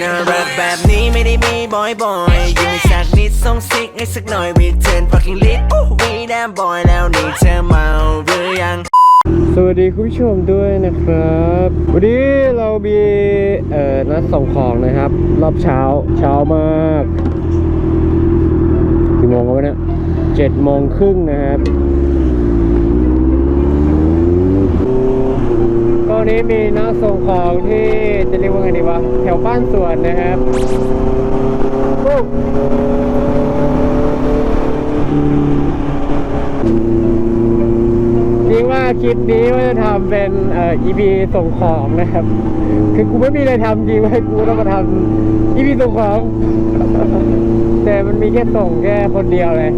น่ารักแบบนี้ไม่ได้มีบ่อยๆยังไม่สักนิดส่งซิกให้สักหน่อย return fucking lit อู้วีแดมบอยแล้วนี่เธอเมาหรือยังสวัสดีคุณผู้ชมด้วยนะครับ วันนี้เรามีเอ่อนัดส่งของนะครับ รอบเช้าเช้ามากกี่โมงแล้วเนี่ยเจ็ดโมงครึ่งนะครับ วันนี้มีนัดส่งของที่จะเรียกว่าไงดีวะแถวบ้านสวนนะครับปุ๊บจริงว่าคลิปนี้ว่าจะทำเป็นเอ่อ EP ส่งของนะครับ คือกูไม่มีอะไรทำจริงว่ากูต้องมาทำ EP ส่งของ แต่มันมีแค่ส่งแค่คนเดียวเลย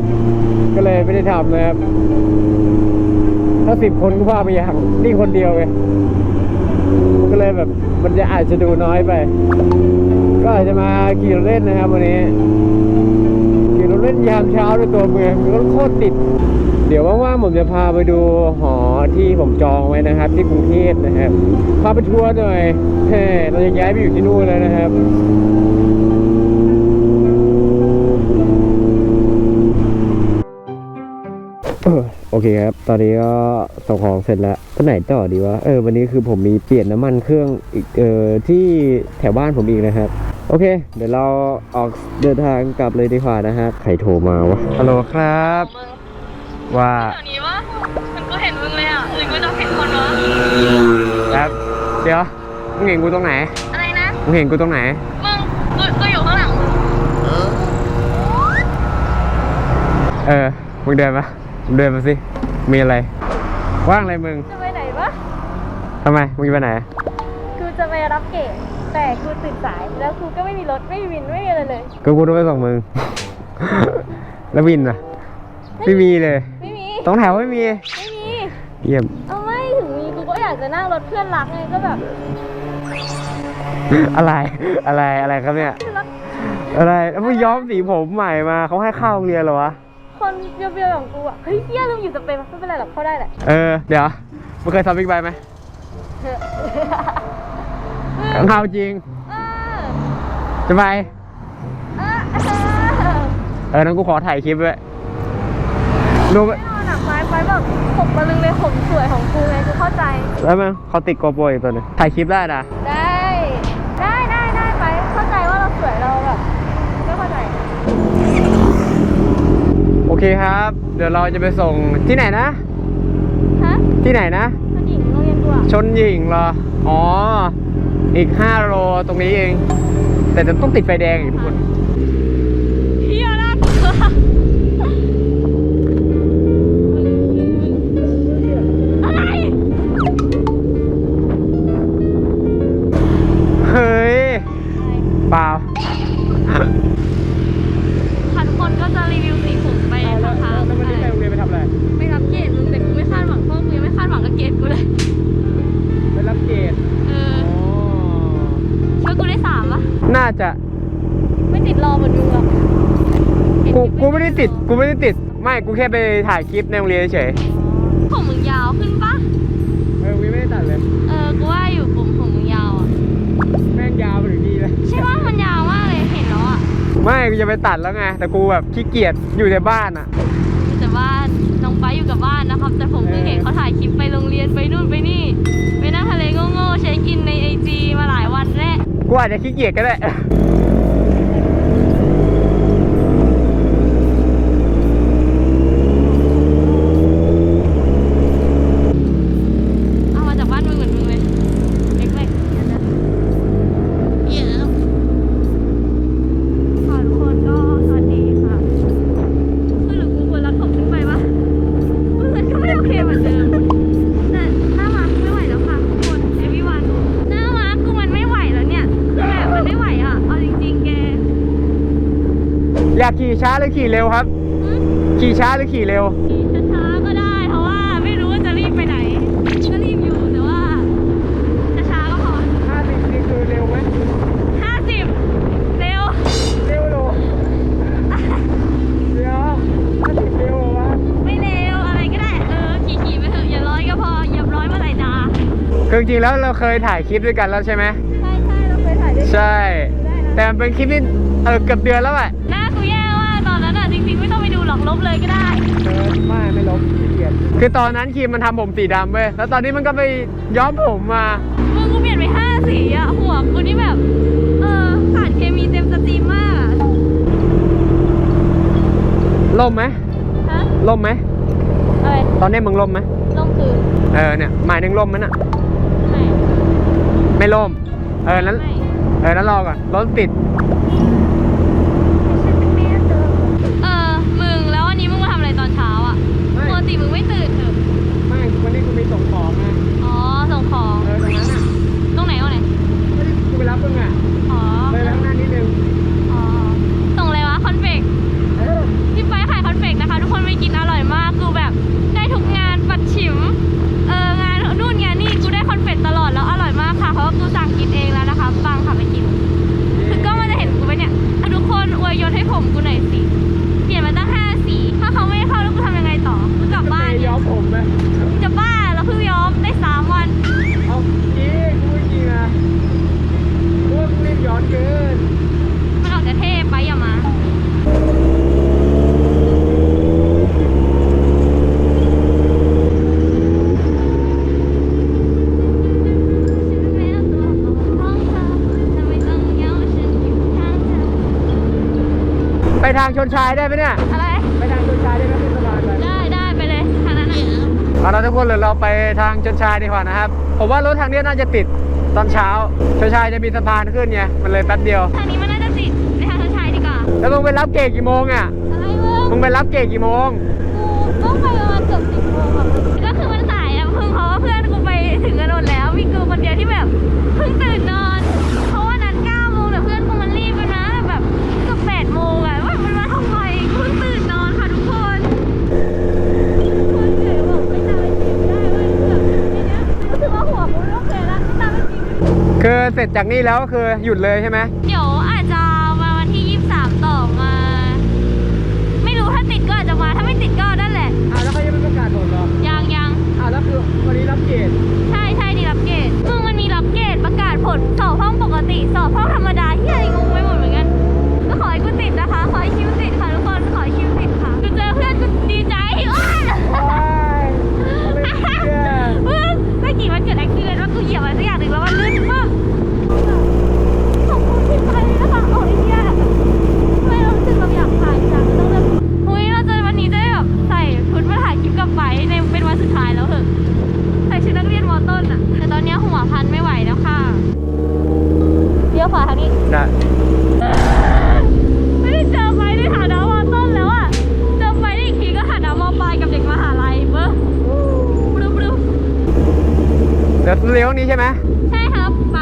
ก็เลยไม่ได้ทำนะครับถ้าสิบคนก็ว่าไปอย่างนี่คนเดียวไง ก็เลยแบบมันจะอาจจะดูน้อยไป ก็อาจจะมาขี่รถเล่นนะครับวันนี้ขี่รถเล่นยามเช้าในตัวเมืองรถโคตรติด เดี๋ยวว่างๆผมจะพาไปดูหอที่ผมจองไว้นะครับ ที่กรุงเทพนะครับพาไปทัวร์หน่อยเฮ้เราจะย้ายไปอยู่ที่นู่นแล้วนะครับเออ อเคครับ ตอนนี้ก็ส่งของเสร็จแล้วไปไหนต่อดีวะ เออ วันนี้คือผมมีเปลี่ยนน้ำมันเครื่องอีก เออที่แถวบ้านผมอีกนะครับ โอเค เดี๋ยวเราออกเดินทางกลับเลยดีกว่านะฮะ ใครโทรมาวะ ฮัลโหลครับ มึงว่าเดี๋ยวนี้วะมันก็เห็นมึงเลยอะหรือกูจะเห็นคนวะ ครับ เดี๋ยว มึงเห็นกูตรงไหน อะไรนะ มึงเห็นกูตรงไหน มึงกูกูอยู่ข้างหลังมึงเออ มึงเดินมามึง เดินมาสิ มีอะไร ว่างอะไรมึง จะไปไหนวะทำไม มึงจะไปไหน กูจะไปรับเกดแต่กูตื่นสาย แล้วกูก็ไม่มีรถ ไม่มีวิน ไม่มีอะไรเลย ก็กูต้องไปส่งมึง แล้ววินอะ ไม่มีเลย ไม่มีตรงแถวไม่มี ไม่มี เยี่ยม เอาไม่ถึงมีกูก็อยากจะนั่งรถเพื่อนรักไงก็แบบ อะไร อะไร อะไรครับเนี่ยรถอะไร แล้วมึงย้อมสีผมใหม่มา เขาให้เข้าโรงเรียนเหรอวะ คนเบียวๆอย่างกูอะ เฮ้ยเฮียลืมอยู่สเปรย์ไม่เป็นไรหรอกเข้าได้แหละเออ เดี๋ยวมึงเคยทำบิ๊กไบค์ไหมเข้าจริงเออจะไปเออเออ นั้นกูขอถ่ายคลิปด้วยรู้ไหม ไม่เอาหนักไม้ไปแบบผมมาลึงในผมสวยของกูไงกูเข้าใจ แล้วมั้งเขาติดโกโปรอีกตัวหนึงถ่ายคลิปได้นะ ได้ได้ได้ได้ไป เข้าใจว่าเราสวยเราแบบไม่เข้าใจ โอ เคครับ เดี๋ยวเราจะไปส่งที่ไหนนะ ฮะที่ไหนนะผู้หญิงโรงเรียนกูอะชนหญิงเหรอ อ๋อ อีก 5 โลตรงนี้เอง แต่จะต้องติดไฟแดงอีกทุกคนาจะ ไม่ติดรอเหมือนมึงหรอกเห็นกูคลิปกูไม่ได้ติด กูไม่ได้ติด ไม่ กูแค่ไปถ่ายคลิปในโรงเรียนเฉยผมมึงยาวขึ้นปะเออวีไม่ได้ตัดเลย เออ กูว่าอยู่ผมผมมึงยาวอะ แม่งยาวไปถึงนี่เลย ใช่ว่ามันยาวมากเลยเห็นแล้วอะไม่ กูจะไปตัดแล้วไง แต่กูแบบขี้เกียจ อยู่ในบ้านอะ แต่บ้านน้องไปอยู่กับบ้านนะครับ แต่ผมเพิ่งเห็นเขาถ่ายคลิปไปโรงเรียนไปนู่นไปนี่ ไปนั่งทะเลโง่ๆใช้กินในไอจีมาหลายวันแล้ว กูอาจจะขี้เกียจก็ได้ เอามาจากบ้านมึงเหมือนมึงเลยเล็กๆเดี๋ยวนะเยอะค่ะทุกคนก็สวัสดีค่ะคือหรือกูควรรักผมขึ้นไปปะมันก็ไม่โอเคเหมือนเดิม แต่หน้ามาร์คไม่ไหวแล้วค่ะทุกคนเอวิวันหน้ามาร์คกูมันไม่ไหวแล้วเนี่ยคือแบบมันไม่ไหวอะ เอาจริงๆแก อยากขี่ ช้าหรือขี่เร็วครับอืมขี่ช้าหรือขี่เร็ว ขี่ช้าๆก็ได้เพราะว่าไม่รู้ว่าจะรีบไปไหนก็รีบอยู่แต่ว่าช้าๆก็พอ50นี่คือเร็วไหมห้าสิบเร็ว เร็วโลเดี๋ยว50เร็วเหรอวะไม่เร็วอะไรก็ได้ เออขี่ๆไปเถอะอย่าร้อยก็พออย่าร้อยเมื่อไหร่ด่าคือจริงๆแล้วเราเคยถ่ายคลิปด้วยกันแล้วใช่ไหมใช่ใช่เราเคยถ่ายด้วยกันใช่ แต่มันเป็นคลิปที่เออเกือบเดือนแล้วอะหน้ากูแย่ ริงๆไม่ต้องไปดูหรอกลบเลยก็ได้ เออไม่ไม่ลบขี้เกียจคือตอนนั้นครีมมันทำผมสีดำเว้ย แล้วตอนนี้มันก็ไปย้อมผมมา มึงกูเปลี่ยนไปห้าสีอะหัวกูนี่แบบ เออขาดเคมีเต็มสตรีมมากอะล่มไหมฮะล่มไหม อะไรตอนนี้มึงล่มไหมลงคือเออเนี่ยหมายถึงล่มไหมน่ะ ไม่ไม่ล่ม เออนั้น ไม่เออนั้นรอก่อนรถติด เออ มึงแล้ววันนี้มึงมาทำอะไรตอนเช้าอะ ไม่ ปกติมึงไม่ตื่นเหรอ ไม่วันนี้กูมีส่งของไง อ๋อ ส่งของ เออตรงนั้นอะ ตรงไหนตรงไหน ไม่ได้กูไปรับมึงอะ อ๋อ เลยไปข้างหน้านิดนึง อ๋อ ส่งอะไรวะ คอนเฟก เออ พี่ไปขายคอนเฟกนะคะ ทุกคนไปกินอร่อยมากกูแบบได้ทุกงานปัดฉิม เอองานนู่นงานนี่กูได้คอนเฟกตลอดแล้วอร่อยมากค่ะ เพราะว่ากูสั่งกินเองแล้วนะคะฟังค่ะไปกิน คือก็มันจะเห็นกูไปเนี่ยอะทุกคนอวยยศให้ผมกูหน่อยสิ เปลี่ยนมาตั้งห้าสี ถ้าเขาไม่ให้เข้าแล้วกูทำยังไงต่อ กูกลับบ้าน ไป เนี่ ย้ ย อมผมไหม กูจะบ้าแล้วเพิ่งย้อมได้สามวัน เอาจริงกูไม่จริงอะกูว่ากูรีบย้อนเกิน มันออกจะเท่ไปอย่ามา ไปทาง ชนชายได้ไหมเนี่ย อะไร ไปทางชนชายได้ไหมขึ้นสะพานไปได้ได้ไปเลยทางนั้นอะเอาละทุกคนเดี๋ยวเราไปทางชนชายดีกว่านะครับ ผมว่ารถทางเนี้ยน่าจะติดตอนเช้า ชนชายจะมีสะพานขึ้นไง มันเลยแป๊บเดียว ทางนี้มันน่าจะติดไปทางทางชายดีกว่า แล้วมึงไปรับเกรดกี่โมงอะอะไรมึงมึงไปรับเกรดกี่โมง กูก็ไปประมาณเกือบสิบโมงอะก็คือมันสายอะเพิ่งเพราะว่าเพื่อนกูไปถึงกันหมดแล้วมีกูคนเดียวที่แบบเพิ่งตื่น เสร็จจากนี่แล้วก็คือหยุดเลยใช่ไหมเดี๋ยวอาจจะมาวันที่ 23 ต่อมา ไม่รู้ถ้าติดก็อาจจะมาถ้าไม่ติดก็นั่นแหละอ่าแล้วเขายังไม่ประกาศผลเหรอยังยังอ่าแล้วคือวันนี้รับเกรดใช่ใช่นี่รับเกรดมึงมันมีรับเกรดประกาศผลสอบห้องปกติ สอบห้องธรรมดาที่อะไรงงไปหมดเหมือนกันก็ขอให้กูติดนะคะ ขอให้คิวติดค่ะทุกคน ขอให้คิวติดค่ะกูเจอเพื่อนกูดีใจอ้าว ว้ายไม่เชื่อ มึงเมื่อกี้มันเกิดอุบิเหตุว่ากูเหยียบอะไรสักอย่างหนึ่งแล้วมันลื่นมากขอบคุณที่ไปนะคะโอ้ยเนี่ยไม่รู้สึกแบบอยากถ่ายจังต้องแบบอุ้ยเราจะวันนี้จะได้แบบใส่ชุดมาถ่ายคลิปกับไบร์ทในเป็นวันสุดท้ายแล้วเหอะใส่ชุดนักเรียนมอต้นอะแต่ตอนเนี้ยหัวพันไม่ไหวแล้วค่ะเลี้ยวขวาทางนี้ ได้ ไม่ได้เจอไบร์ทในฐานะมอต้นแล้วอะเจอไบร์ทอีกทีก็ฐานะมอปลายกับเด็กมหาลัยเบ้อปลุ๊บปลุ๊บ เดี๋ยวเลี้ยวนี้ใช่ไหมใช่ครับไป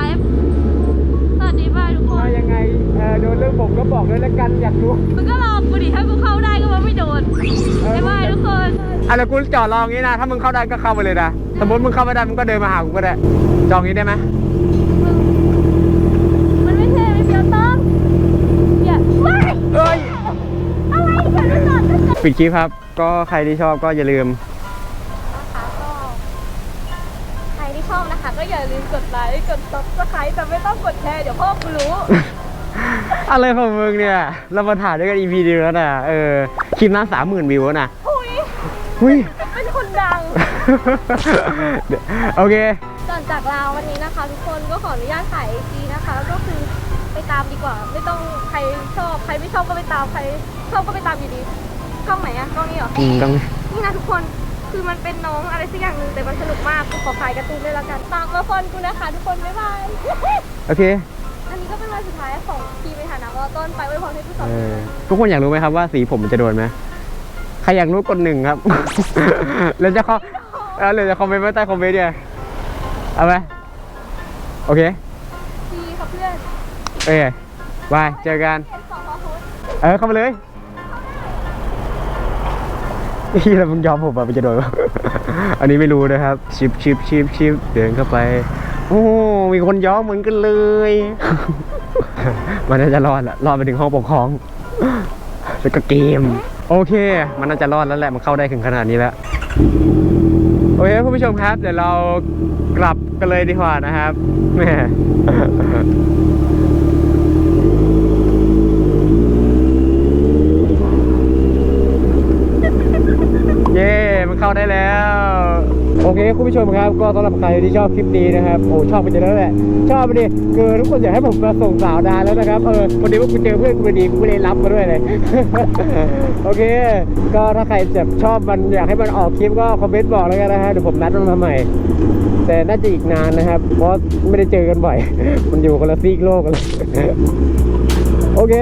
สวัสดีบายทุกคว่าน ยังไงเออโดนเรื่องผมก็บอกด้วยแล้วกันอยากรู้มึงก็รอกูดิถ้ากูเข้าได้ก็ว่าไม่โดนเออบ๊ายบายทุกคน อะแล้วกูจอดรออย่างนี้นะถ้ามึงเข้าได้ก็เข้าไปเลยนะสมมติมึงเข้าไม่ได้มึงก็เดินมาหากูก็ได้จองนี้ได้ไหมมึงมันไม่ใช่ไม่เปียวต้องอย่าว้ายเอ้ย อะไรฉันไม่หลอดฉันจะปิดคลิปครับ ก็ใครที่ชอบก็อย่าลืม ก็อย่าลืมกดไลค์กดซับสไครต์แต่ไม่ต้องกดแชร์เดี๋ยวพ่อกูรู้ อะไรของมึงเนี่ย เรามาถ่ายด้วยกัน EP เดียวแล้วนะเออคลิปนั้นสามหมื่นวิวแล้วนะหุยหุ้ย เป็นคนดัง โอเค ก่อนจากลาวันนี้นะคะ ทุกคนก็ขออนุญาตถ่ายไอจีนะคะ ก็คือไปตามดีกว่า ไม่ต้องใครชอบใครไม่ชอบก็ไปตามใครชอบก็ไปตามอยู่ดีกล้องไหนอะกล้องนี้เหรออืมต้อง นี่นะทุกคน คือมันเป็นน้องอะไรสักอย่างหนึ่งแต่มันสนุกมากกูขอขายการ์ตูนด้วยละกันตามมาฟอนกูนะคะทุกคนบ๊ายบายโอเค อันนี้ก็เป็นวันสุดท้ายของทีมในฐานะวอต้นไปไว้พรให้ผู้สอนเออทุกคนอยากรู้ไหมครับว่าสีผมมันจะโดนไหมใครอยากรู้กดหนึ่งครับ แล้วจะคอเออเลยจะคอมเมนต์ไว้ใต้คอมเมนต์เนี่ยเอาไหมโอเคทีค่ะเพื่อนเอ้ยบายเจอกัน เห็นสองพอโพส เออเข้ามาเลย ที่เรามึงยอมผมอะมันจะโดนอันนี้ไม่รู้นะครับ ชิปชิปชิปชิปเดินเข้าไป โอ้มีคนย้อมเหมือนกันเลย มันน่าจะรอดละรอดไปถึงห้องปกครองแล้วก็เกม โอเค มันน่าจะรอดแล้วแหละมันเข้าได้ถึงขนาดนี้แล้วโอเคคุณผู้ชมครับ เดี๋ยวเรากลับกันเลยดีกว่านะครับแม่ โอเคคุณผู้ชมครับ ก็สำหรับใครที่ชอบคลิปนี้นะครับโอ้ชอบไปเจอแล้วแหละ ชอบไปดิคือทุกคนอยากให้ผมมาส่งสาวดานแล้วนะครับเออวันนี้ว่ากูเจอเพื่อนกูดีกูไม่ได้รับมาด้วยเลย โอเค ก็ถ้าใครจะชอบมันอยากให้มันออกคลิปก็คอมเมนต์บอกแล้วกันนะฮะเดี๋ยวผมนัดมันมาใหม่แต่น่าจะอีกนานนะครับ เพราะไม่ได้เจอกันบ่อย มันอยู่คนละซีกโลกกันเลย โอเค